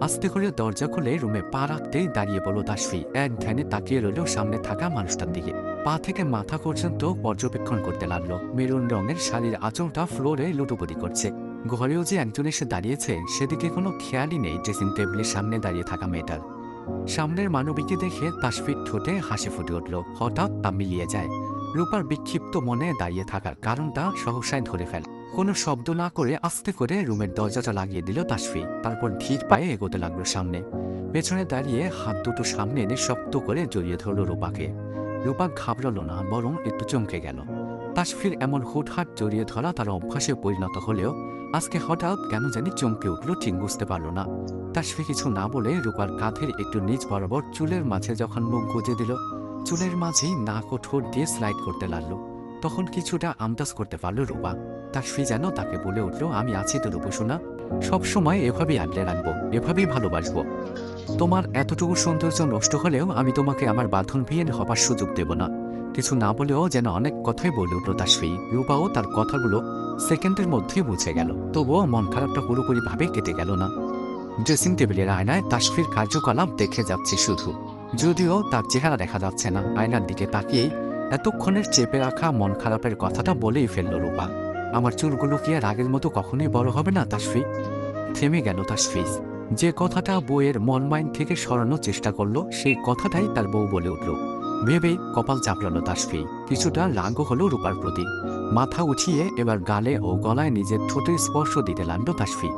আস্তে করে দরজা খুলে রুমে পা রাখতেই দাঁড়িয়ে পড়ল তাসফি এক ধ্যানে তাকিয়ে রইল সামনে থাকা মানুষটার দিকে। পা থেকে মাথা পর্যন্ত পর্যবেক্ষণ করতে লাগল। মেরুন রঙের শাড়ির আঁচলটা ফ্লোরে লুটোপুটি করছে। ঘরেও যে একজন এসে দাঁড়িয়েছে, সেদিকে কোনো খেয়ালই নেই ড্রেসিং টেবিলের সামনে দাঁড়িয়ে থাকা মেয়েটার। সামনের মানবীকে দেখে তাসফির ঠোঁটে হাসি ফুটে উঠল। হঠাৎ তা মিলিয়ে যায়। রূপার বিক্ষিপ্ত মনে দাঁড়িয়ে থাকার কারণটা সহসায় ধরে ফেল। কোনো শব্দ না করে আস্তে করে রুমের দরজাটা লাগিয়ে দিল তাসফি। তারপর ধীর পায়ে এগোতে লাগল সামনে। পেছনে দাঁড়িয়ে হাত দুটো সামনে এনে শক্ত করে জড়িয়ে ধরল রূপাকে। রূপা ঘাবড়ালো না, বরং একটু চমকে গেল। তাসফির এমন হুটহাট জড়িয়ে ধরা তার অভ্যাসে পরিণত হলেও আজকে হঠাৎ কেন জানি চমকে উঠল ঠিক বুঝতে পারল না। তাসফি কিছু না বলে রূপার কাঁধের একটু নিচ বরাবর চুলের মাঝে যখন মুখ গুজে দিল, চুলের মাঝেই নাক ও ঠোঁট দিয়ে স্লাইড করতে লাগল। তখন কিছুটা আন্দাজ করতে পারল রূপা। তাসফি যেন তাকে বলে উঠল, আমি আছি তো রূপসোনা সবসময় এভাবেই আগলে রাখব, এভাবেই ভালোবাসবো। তোমার এতটুকু সৌন্দর্য নষ্ট হলেও আমি তোমাকে আমার বাঁধন ভেঙে হবার সুযোগ দেব না। কিছু না বলেও যেন অনেক কথাই বলে উঠল তাসফি রূপাও তার কথাগুলো সেকেন্ডের মধ্যেই বুঝে গেল। তবুও মন খারাপটা পুরোপুরিভাবে কেটে গেল না। ড্রেসিং টেবিলের আয়নায় তাসফির কার্যকলাপ দেখে যাচ্ছে শুধু। যদিও তার চেহারা দেখা যাচ্ছে না, আয়নার দিকে তাকিয়েই এতক্ষণের চেপে রাখা মন খারাপের কথাটা বলেই ফেলল রূপা। আমার চুলগুলো কি আর আগের মতো কখনোই বড় হবে না, তাসফি? থেমে গেল তাসফিজ যে কথাটা বউয়ের মন মাইন্ড থেকে সরানোর চেষ্টা করল, সেই কথাটাই তার বউ বলে উঠল। ভেবে কপাল চাপড়ালো তাসফি। কিছুটা রাগও হলো রূপার প্রতি। মাথা উঠিয়ে এবার গালে ও গলায় নিজের ঠোঁটের স্পর্শ দিতে লাগল তাসফি।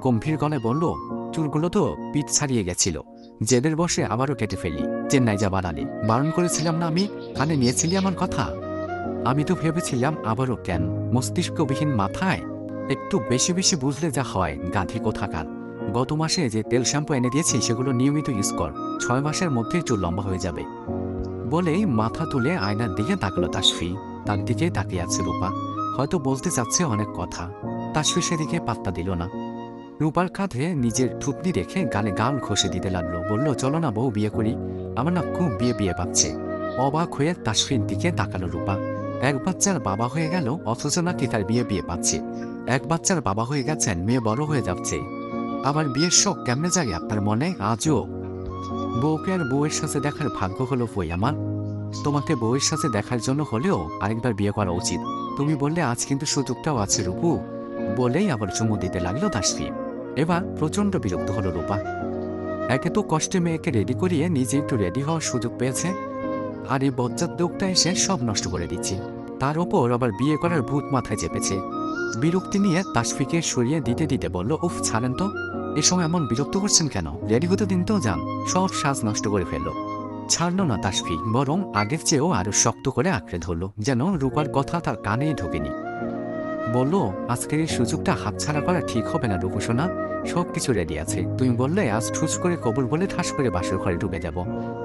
গম্ভীর গলায় বলল, চুলগুলো তো পিঠ ছাড়িয়ে গেছিল। জেদের বসে আবারও কেটে ফেলি। চেন্নাই যাবার আগে বারণ করেছিলাম না আমি? কানে নিয়েছিলি আমার কথা? আমি তো ভেবেছিলাম আবারও কেন? মস্তিষ্কবিহীন মাথায়? একটু বেশি বেশি বুঝলে যা হয়, গাধি কোথাকার? গত মাসে যে তেল শ্যাম্পু এনে দিয়েছি, সেগুলো নিয়মিত ইউজ কর। ছয় মাসের মধ্যেই চুল লম্বা হয়ে যাবে। বলেই মাথা তুলে আয়নার দিকে তাকলো তাসফি। তার দিকে তাকিয়ে আছে রূপা। হয়তো বলতে চাচ্ছে অনেক কথা। তাসফি সেদিকে পাত্তা দিল না। রূপার কাঁধে নিজের থুতনি রেখে গালে গান ঘষে দিতে লাগল। বলল, চলো না বউ, বিয়ে করি। আমার না খুব বিয়ে বিয়ে পাচ্ছে। অবাক হয়ে তাসফির দিকে তাকালো রূপা। এক বাচ্চার বাবা হয়ে গেল, অথচ নাকি তার বিয়ে বিয়ে পাচ্ছে। এক বাচ্চার বাবা হয়ে গেছেন, মেয়ে বড় হয়ে যাচ্ছে। আবার বিয়ের শখ কেমনে জাগে আপনার মনে? আজও। বউকে আর বউয়ের সাথে দেখার ভাগ্য হলো বই আমার? তোমাকে বউয়ের সাথে দেখার জন্য হলেও আরেকবার বিয়ে করা উচিত। তুমি বললে, আজ কিন্তু সুযোগটাও আছে রূপু। বলেই আবার চুমু দিতে লাগল তাসফি এবার প্রচণ্ড বিরক্ত হলো রূপা। একে তো কষ্টে মেয়েকে রেডি করিয়ে নিজে একটু রেডি হওয়ার সুযোগ পেয়েছে। আর এই বজ্জাত লোকটা এসে সব নষ্ট করে দিচ্ছে। তার ওপর আবার বিয়ে করার ভূত মাথায় চেপেছে। বিরক্তি নিয়ে তাসফিকে সরিয়ে দিতে দিতে বলল, উফ, ছাড়েন তো। এ সময় এমন বিরক্ত করছেন কেন? রেডি হতে দিন তো যান। সব সাজ নষ্ট করে ফেলল। ছাড়লো না তাসফি, বরং আগের চেয়েও আরও শক্ত করে আঁকড়ে ধরলো, যেন রূপার কথা তার কানে ঢোকেনি। বলল, আজকের এই সুযোগটা হাতছাড়া করা ঠিক হবে না রূপসোনা। সব কিছু রেডি আছে। তুমি বললে, আজ ঠুস করে কবুল বলে ঠাস করে বাসর ঘরে ঢুকে যাব।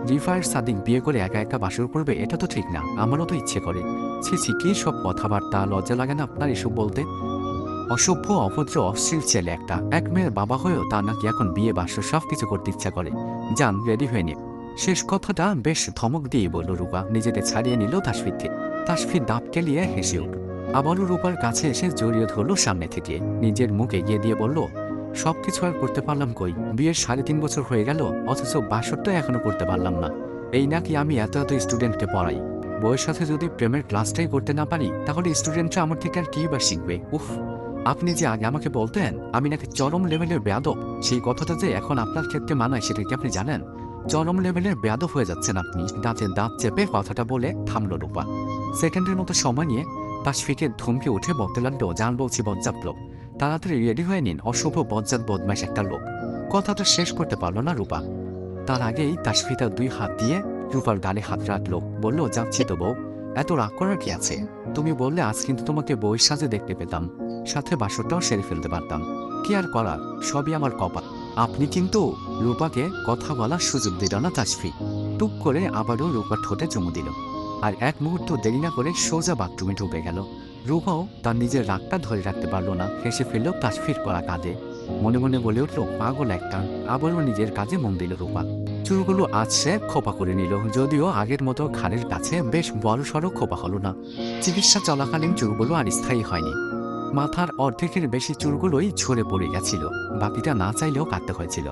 রিফার সাদিক বিয়ে করে একা একা বাসর করবে এটা তো ঠিক না। আমারও তো ইচ্ছে করে। ছি ছি, কি সব কথাবার্তা, লজ্জা লাগে না আপনার এসব বলতে? অসভ্য, অভদ্র, অশ্লীল ছেলে একটা। এক মেয়ের বাবা হয়েও তার নাকি এখন বিয়ে, বাসর সব কিছু করতে ইচ্ছা করে। যান রেডি হয়ে নিয়ে শেষ কথাটা বেশ ধমক দিয়ে বলল রূপা, নিজেকে ছাড়িয়ে নিল তাসফিরকে তাসফির দাঁত কেলিয়ে হেসে উঠল। আবারও রূপার কাছে এসে জড়িয়ে ধরল সামনে থেকে। নিজের মুখ এগিয়ে দিয়ে বলল সবকিছু আর করতে পারলাম কই? বিয়ের সাড়ে তিন বছর হয়ে গেল, অথচ বাসরটা এখনও করতে পারলাম না। এই নাকি আমি এত এত স্টুডেন্টকে পড়াই। বইয়ের সাথে যদি প্রেমের ক্লাসটাই করতে না পারি, তাহলে স্টুডেন্টরা আমার থেকে আর কি বা শিখবে? উফ, আপনি যে আগে আমাকে বলতেন, আমি নাকি চরম লেভেলের বেয়াদব। সেই কথাটা যে এখন আপনার ক্ষেত্রে মানায়, সেটা কি আপনি জানেন? চরম লেভেলের বেয়াদব হয়ে যাচ্ছেন আপনি। দাঁতে দাঁত চেপে কথাটা বলে থামল রূপা। সেকেন্ডের মতো সময় নিয়ে তাসফিকে ধমকে উঠে বলতে লাগল জান বলছি বজ্জাত লোক। তাড়াতাড়ি রেডি হয়ে নিন, অশুভ বজ্জাত বদমাইশ একটা লোক। কথাটা শেষ করতে পারল না রূপা। তার আগেই তাসফি তার দুই হাত দিয়ে রূপার গালে হাত রাখল। বলল, যাচ্ছি তো বউ। এত রাগ করার কি আছে? তুমি বললে আজ কিন্তু তোমাকে বইয়ের সাজে দেখতে পেতাম। সাথে বাসরটাও সেরে ফেলতে পারতাম। কি আর করার? সবই আমার কপাল। আপনি কিন্তু রূপাকে কথা বলার সুযোগ দিল না তাসফি। টুক করে আবারও রূপার ঠোঁটে চুমু দিল। আর এক মুহূর্ত দেরি না করে সোজা বাথরুমে ঢুকে গেল। রূপাও তার নিজের রাগটা ধরে রাখতে পারল না। হেসে ফেলল তাসফির করা কাজে মনে মনে বলে উঠল, পাগল একটা। আবারও নিজের কাজে মন দিল রূপা। চুলগুলো আজ সে খোপা করে নিল। যদিও আগের মতো ঘাড়ের কাছে বেশ বড় সড়ো খোপা হলো না। চিকিৎসা চলাকালীন চুলগুলো আর স্থায়ী হয়নি। মাথার অর্ধেকের বেশি চুলগুলোই ঝরে পড়ে গেছিল। বাকিটা না চাইলেও কাটতে হয়েছিল।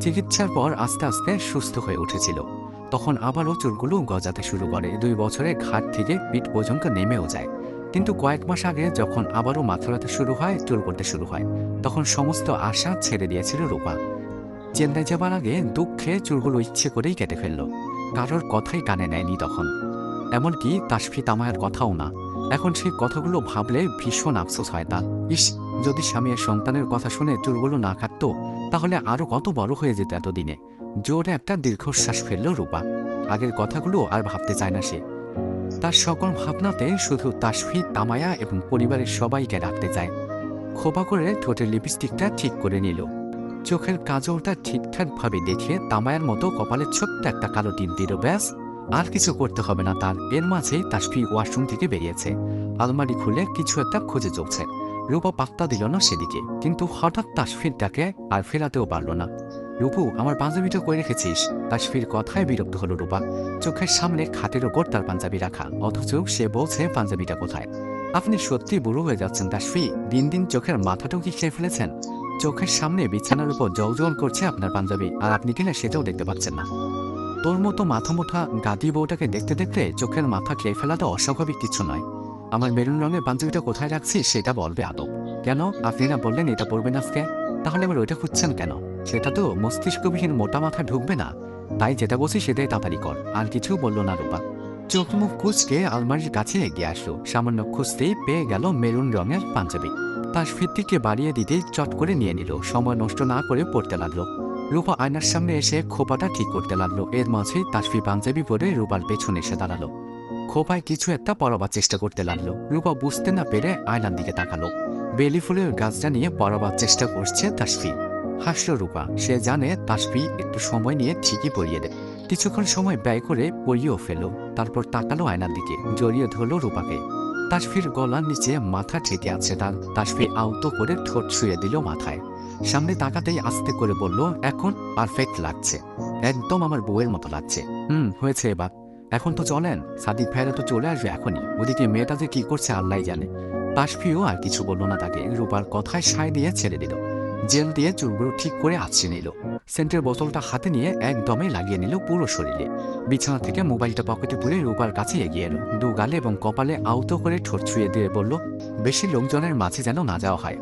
চিকিৎসার পর আস্তে আস্তে সুস্থ হয়ে উঠেছিল। তখন আবারও চুলগুলো গজাতে শুরু করে। দুই বছরে ঘাট থেকে পিঠ পর্যন্ত নেমেও যায়। কিন্তু কয়েক মাস আগে যখন আবারও মাথা ব্যথা শুরু হয় চুল করতে শুরু হয়, তখন সমস্ত আশা ছেড়ে দিয়েছিল রূপা। চেন্নাই যাবার আগে দুঃখে চুলগুলো ইচ্ছে করেই কেটে ফেলল। কারোর কথাই কানে নেয়নি তখন। এমনকি তাসফি তামায়ার কথাও না। এখন সেই কথাগুলো ভাবলে ভীষণ আফসোস হয় তার। ইস, যদি স্বামীর সন্তানের কথা শুনে চুলগুলো না কাটতো, তাহলে আরও কত বড় হয়ে যেত এতদিনে। জোরে একটা দীর্ঘশ্বাস ফেলল রূপা। আগের কথাগুলো আর ভাবতে চায় না সে। তার সকল ভাবনাতে শুধু তাসফি, তামায়া এবং পরিবারের সবাইকে রাখতে চায়। খোপা করে ঠোঁটের লিপস্টিকটা ঠিক করে নিল। চোখের কাজলটা ঠিকঠাকভাবে দেখিয়ে তামায়ার মতো কপালে ছোট্ট একটা কালো টিন দিল, ব্যাস। আর কিছু করতে হবে না তার। এর মাঝেই তাসফি ওয়াশরুম থেকে বেরিয়েছে। আলমারি খুলে কিছু একটা খুঁজে চলছে। রূপা পাত্তা দিল না সেদিকে। কিন্তু হঠাৎ তাসফির ডাকে আর ফেরাতেও পারল না। রূপু, আমার পাঞ্জাবিটা করে রেখেছিস? তাসফির কথায় বিরক্ত হলো রূপা। চোখের সামনে খাটের ওপর তার পাঞ্জাবি রাখা, অথচ সে বলছে পাঞ্জাবিটা কোথায়? আপনি সত্যি বুড়ো হয়ে যাচ্ছেন তাসফি দিন দিন চোখের মাথাটাও কি খেয়ে ফেলেছেন? চোখের সামনে বিছানার উপর জল জল করছে আপনার পাঞ্জাবি, আর আপনি কিনা সেটাও দেখতে পাচ্ছেন না। তোর মতো মাথা মোটা গাদি বউটাকে দেখতে দেখতে চোখের মাথা খেয়ে ফেলাটা অস্বাভাবিক কিছু নয়। আমার মেরুন রঙের পাঞ্জাবিটা কোথায় রাখছি সেটা বলবে আদব। কেন? আপনি না বললেন এটা পড়বেন আজকে। তাহলে আবার ওইটা খুঁজছেন কেন? সেটা তো মস্তিষ্কবিহীন মোটা মাথা ঢুকবে না। তাই যেটা বলছি সেটাই তাড়াতাড়ি কর। আর কিছু বলল না রূপা। চোখ মুখ কুচকে আলমারির কাছে এগিয়ে আসলো। সামান্য খুঁজতেই পেয়ে গেল মেরুন রঙের পাঞ্জাবি। তার ফিরতিকে বাড়িয়ে দিতেই চট করে নিয়ে নিল। সময় নষ্ট না করে পড়তে লাগল। রূপা আয়নার সামনে এসে খোপাটা ঠিক করতে লাগল। এর মাঝেই তাসফি পাঞ্জাবি পরে রূপার পেছনে এসে দাঁড়াল। খোপায় কিছু একটা পরবার চেষ্টা করতে লাগল। রূপা বুঝতে না পেরে আয়নার দিকে তাকালো। বেলি ফুলের গাছটা নিয়ে পরবার চেষ্টা করছে তাসফি হাসল রূপা সে জানে তাসফি একটু সময় নিয়ে ঠিকই পরিয়ে দেয়। কিছুক্ষণ সময় ব্যয় করে পরিয়েও ফেলো তারপর তাকালো আয়নার দিকে, জড়িয়ে ধরলো রূপাকে। তাসফির গলার নিচে মাথা ঠেকে আছে তার। তাসফি আউত করে ঠোঁট ছুঁয়ে দিল মাথায়। সামনে তাকাতেই আস্তে করে বলল, এখন পারফেক্ট লাগছে। একদম আমার বউয়ের মতো লাগছে। হুম, হয়েছে এবার। এখন তো চলেন। সাদিক ভাইরা তো চলে আসবে এখনই। ওদিকে মেয়েটা যে কি করছে আল্লাহ জানে। তাসফিও আর কিছু বলল না তাকে। রূপার কথায় সায় দিয়ে ছেড়ে দিল। জেল দিয়ে চুলগুলো ঠিক করে আছড়ে নিল। সেন্টের বোতলটা হাতে নিয়ে একদমে লাগিয়ে নিল পুরো শরীরে। বিছানা থেকে মোবাইলটা পকেটে পুরে রূপার কাছে এগিয়ে এলো। দু গালে এবং কপালে আউতো করে ঠোঁট ছুঁয়ে দিয়ে বলল, বেশি লোকজনের মাঝে যেন না যাওয়া হয়।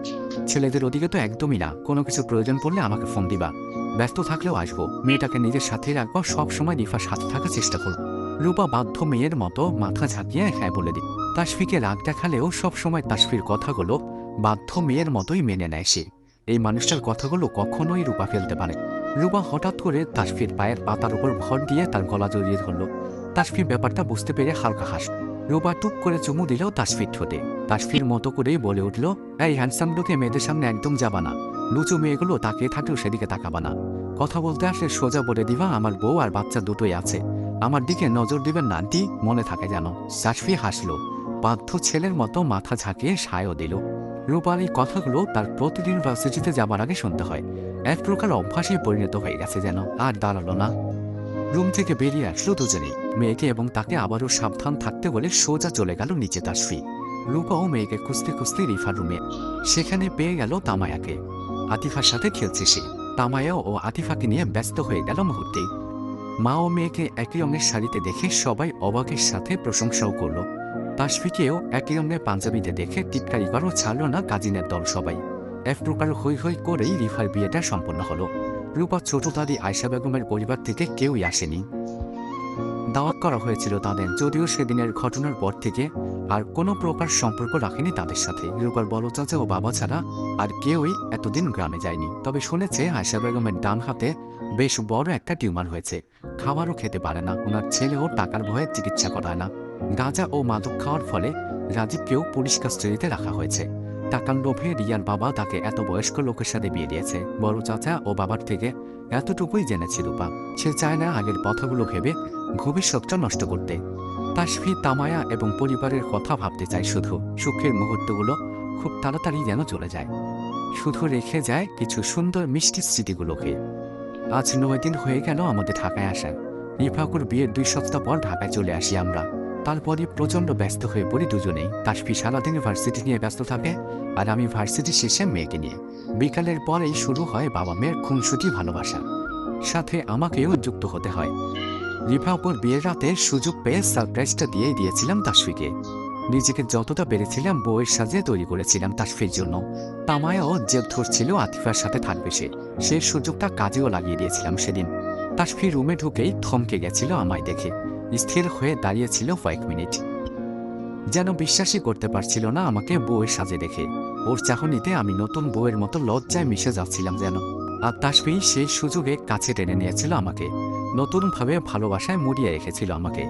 ছেলেদের ওদিকে তো একদমই না। কোনো কিছু প্রয়োজন পড়লে আমাকে ফোন দিবা। ব্যস্ত থাকলেও আসব। মেয়েটাকে নিজের সাথে রাখব। সব সময় রিফার সাথে থাকার চেষ্টা করব। রূপা বাধ্য মেয়ের মতো মাথা ঝাঁকিয়ে হ্যাঁ বলে দিই তাসফিকে রাগ দেখালেও সবসময় তাসফির কথাগুলো বাধ্য মেয়ের মতোই মেনে নেয় সে। এই মানুষটার কথাগুলো কখনোই রূপা ফেলতে পারে। রূপা হঠাৎ করে তাসফির পায়ের পাতার উপর ভর দিয়ে তার গলা জড়িয়ে ধরল। তাসফির ব্যাপারটা বুঝতে পেরে হালকা হাস রূপা টুক করে চুমু দিলেও তাসফির ঠোঁটে। তাসফির মতো করেই বলে উঠল, এই হ্যান্ডসাম লোকে মেয়েদের সামনে একদম যাবা না। লুচু মেয়েগুলো তাকিয়ে থাকলেও সেদিকে তাকাবা না। কথা বলতে আসলে সোজা বলে দিবা, আমার বউ আর বাচ্চা দুটোই আছে। আমার দিকে নজর দিবেন না মনে থাকে যেন। তাসফি হাসলো। বাধ্য ছেলের মতো মাথা ঝাঁকিয়ে সায়ও দিল। রূপার এই কথাগুলো তার প্রতিদিন ভার্সিটিতে যাবার আগে শুনতে হয়। এক প্রকার অভ্যাসে পরিণত হয়ে গেছে যেন, আর দাঁড়াল না। রুম থেকে বেরিয়ে আসলো দুজনেই, মেয়েকে এবং তাকে আবারও সাবধান থাকতে বলে সোজা চলে গেল নিচে তার তাসফি রূপাও মেয়েকে খুঁজতে খুঁজতে রিফার রুমে। সেখানে পেয়ে গেল তামায়াকে। আতিফার সাথে খেলছে সে। তামায়া ও আতিফাকে নিয়ে ব্যস্ত হয়ে গেল মুহূর্তেই। মা ও মেয়েকে একই রঙের শাড়িতে দেখে সবাই অবাকের সাথে প্রশংসাও করল। তাসফিকেও একই রঙের পাঞ্জাবিতে দেখে টিটকারি করো, ছাড়ল না কাজিনের দল সবাই। এক প্রকার হই হই করেই রিফার বিয়েটা সম্পন্ন হলো। রূপা ছোট দাদি আয়সা বেগমের পরিবার থেকে কেউই আসেনি। দাওয়াত করা হয়েছিল তাদের, যদিও সেদিনের ঘটনার পর থেকে আর কোনো প্রকার সম্পর্ক রাখেনি তাদের সাথে। রূপার বড় চাচা ও বাবা ছাড়া আর কেউই এতদিন গ্রামে যায়নি। তবে শুনেছে আয়সা বেগমের ডান হাতে বেশ বড় একটা টিউমার হয়েছে। খাবারও খেতে পারে না, ওনার ছেলেও টাকার ভয়ে চিকিৎসা করায় না। গাঁজা ও মাদক খাওয়ার ফলে রাজীবকেও পুলিশ কাস্টাডিতে রাখা হয়েছে। টাকার লোভে রিয়ার বাবা তাকে এত বয়স্ক লোকের সাথে বিয়ে দিয়েছে। বড় চাচা ও বাবার থেকে এতটুকুই জেনেছে রূপা। সে চায় না আগের কথাগুলো ভেবে ভবিষ্যৎটা নষ্ট করতে। তাসফি, তামায়া এবং পরিবারের কথা ভাবতে চায় শুধু। সুখের মুহূর্তগুলো খুব তাড়াতাড়ি যেন চলে যায়। শুধু রেখে যায় কিছু সুন্দর মিষ্টি স্মৃতিগুলোকে। আজ নয় দিন হয়ে গেল আমাদের ঢাকায় আসা রিফাকুর বিয়ের দুই সপ্তাহ পর ঢাকায় চলে আসি আমরা। তারপরে প্রচণ্ড ব্যস্ত হয়ে পড়ি দুজনেই। তাসফি সারাদিন ভার্সিটি নিয়ে ব্যস্ত থাকে আর আমি ভার্সিটি শেষে মেয়েকে নিয়ে। বিকালের পরেই শুরু হয় বাবা মেয়ের খুনসুটি ভালোবাসা। সাথে আমাকেও যুক্ত হতে হয়। রিফা ওপর বিয়ের রাতে সুযোগ পেয়ে সারপ্রাইজটা দিয়েই দিয়েছিলাম তাসফিকে। নিজেকে যতটা পেরেছিলাম বউয়ের সাজে তৈরি করেছিলাম তাসফির জন্য। তামায়াও জেদ ধরছিল আতিফার সাথে থাকবে সে। সে সুযোগটা কাজেও লাগিয়ে দিয়েছিলাম সেদিন। তাসফি রুমে ঢুকেই থমকে গেছিল আমায় দেখে। স্থির হয়ে দাঁড়িয়েছিল কয়েক মিনিট। যেন বিশ্বাসই করতে পারছিল না আমাকে বউয়ের সাজে দেখে। ওর চাহনিতে আমি নতুন বউয়ের মতো লজ্জায় মিশে যাচ্ছিলাম যেন। আর তাসফি সেই সুযোগে কাছে টেনে নিয়েছিল আমাকে। নতুনভাবে ভালোবাসায় মুড়িয়ে রেখেছিল আমাকে।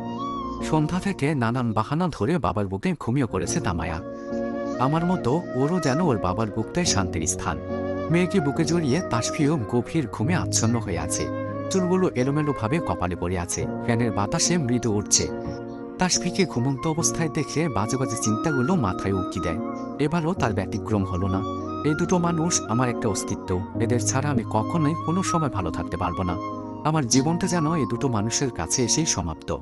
সন্ধ্যা থেকে নানান বাহানা ধরে বাবার বুকে ঘুমিয়ে করেছে তামায়া। আমার মতো ওরও যেন ওর বাবার বুকটাই শান্তির স্থান। মেয়েকে বুকে জড়িয়ে তাসফিও গভীর ঘুমে আচ্ছন্ন হয়ে আছে। চুলগুলো এলোমেলোভাবে কপালে পড়ে আছে। ফ্যানের বাতাসে মৃদু উঠছে। তাসফিকে ঘুমন্ত অবস্থায় দেখে বাজে বাজে চিন্তাগুলো মাথায় উকি দেয়। এবারও তার ব্যতিক্রম হলো না। এই দুটো মানুষ আমার একটা অস্তিত্ব। এদের ছাড়া আমি কখনোই কোনো সময় ভালো থাকতে পারব না। আমার জীবনটা যেন এই দুটো মানুষের কাছে এসেই সমাপ্ত।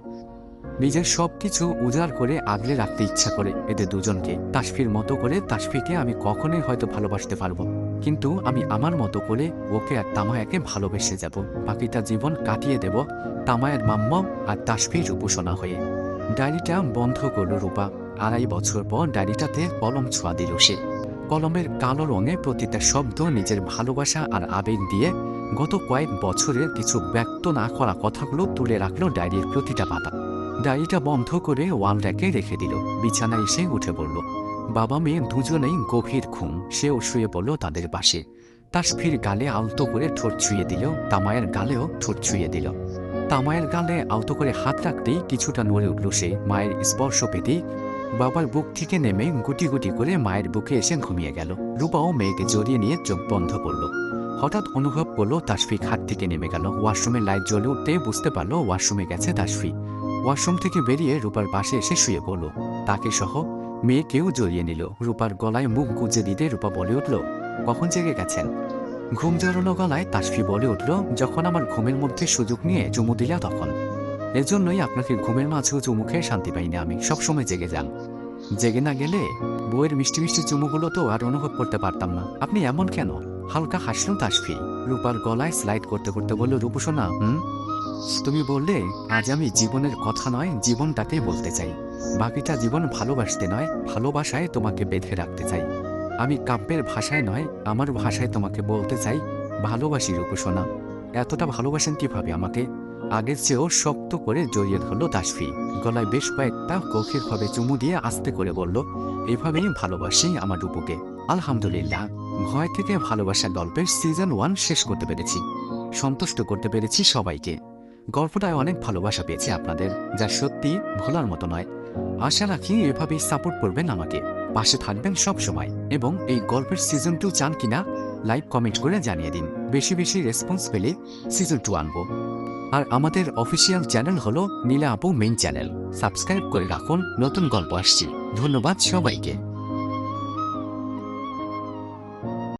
নিজের সবকিছু উজাড় করে আগলে রাখতে ইচ্ছা করে এদের দুজনকে। তাসফির মতো করে তাসফিকে আমি কখনোই হয়তো ভালোবাসতে পারব কিন্তু আমি আমার মতো করে ওকে আর তামায়াকে ভালোবেসে যাব। বাকিটা জীবন কাটিয়ে দেব তামায়ের মাম্মা আর তাসফির উপাসনা হয়ে। ডায়েরিটা বন্ধ করল রূপা। আড়াই বছর পর ডায়েরিটাতে কলম ছোঁয়া দিল সে। কলমের কালো রঙে প্রতিটা শব্দ নিজের ভালোবাসা আর আবেগ দিয়ে গত কয়েক বছরের কিছু ব্যক্ত না করা কথাগুলো তুলে রাখল ডায়েরির প্রতিটা পাতা। ডায়েরিটা বন্ধ করে ওয়াল র্যাকে রেখে দিল। বিছানায় এসে উঠে পড়ল। বাবা মেয়ে দুজনেই গভীর ঘুম, সেও শুয়ে পড়ল তাদের পাশে। তাসফির গালে আলতো করে ঠোঁট ছুঁয়ে দিল, তামায়ের গালেও ঠোঁট ছুঁয়ে দিল। তামায়ের গালে আলতো করে হাত রাখতেই কিছুটা নড়ে উঠল সে মায়ের স্পর্শ পেতেই। বাবার বুক থেকে নেমে গুটি গুটি করে মায়ের বুকে এসে ঘুমিয়ে গেল। রূপাও মেয়েকে জড়িয়ে নিয়ে চোখ বন্ধ করল। হঠাৎ অনুভব করল তাসফি খাট থেকে নেমে গেল। ওয়াশরুমের লাইট জ্বলে উঠতে বুঝতে পারল ওয়াশরুমে গেছে তাসফি ওয়াশরুম থেকে বেরিয়ে রূপার পাশে এসে শুয়ে পড়ল। তাকে সহ মেয়েকেও জড়িয়ে নিল। রূপার গলায় মুখ গুজে দিতে রূপা বলে উঠল, কখন জেগে গেছেন? ঘুম জড়ানো গলায় তাসফি বলে উঠল, যখন আমার ঘুমের মধ্যে সুযোগ নিয়ে চুমু দিলা তখন। এজন্যই আপনাকে ঘুমের মাঝেও চুমু খেয়ে শান্তি পাই না আমি, সবসময় জেগে যান। জেগে না গেলে বইয়ের মিষ্টি মিষ্টি চুমুগুলো তো আর অনুভব করতে পারতাম না। আপনি এমন কেন? হালকা হাসলো তাসফি। রূপার গলায় স্লাইড করতে করতে বলল রূপসোনা হুম? তুমি বললে, আজ আমি জীবনের কথা নয়, জীবনটাকে বলতে চাই। বাকিটা জীবন ভালোবাসতে নয়, ভালোবাসায় তোমাকে বেঁধে রাখতে চাই। আমি কাব্যের ভাষায় নয়, আমার ভাষায় তোমাকে বলতে চাই ভালোবাসি রূপসোনা এতটা ভালোবাসেন কীভাবে আমাকে? আগের চেয়েও শক্ত করে জড়িয়ে ধরল তাসফি গলায় বেশ কয়েকটা গভীরভাবে চুমু দিয়ে আস্তে করে বলল, এভাবেই ভালোবাসি আমার রূপকে। আলহামদুলিল্লাহ। ভয় থেকে ভালোবাসা গল্পের সিজন ওয়ান শেষ করতে পেরেছি। সন্তুষ্ট করতে পেরেছি সবাইকে। গল্পটায় অনেক ভালোবাসা পেয়েছি আপনাদের, যা সত্যি ভোলার মতো নয়। আশা রাখি এভাবেই সাপোর্ট করবেন আমাকে। পাশে থাকবেন সব সময়। এবং এই গল্পের সিজন টু চান কিনা লাইভ কমেন্ট করে জানিয়ে দিন। বেশি বেশি রেসপন্স পেলে সিজন টু আনব। আর আমাদের অফিসিয়াল চ্যানেল হলো নীলা আপু মেইন চ্যানেল সাবস্ক্রাইব করে রাখুন। নতুন গল্প আসছি। ধন্যবাদ সবাইকে।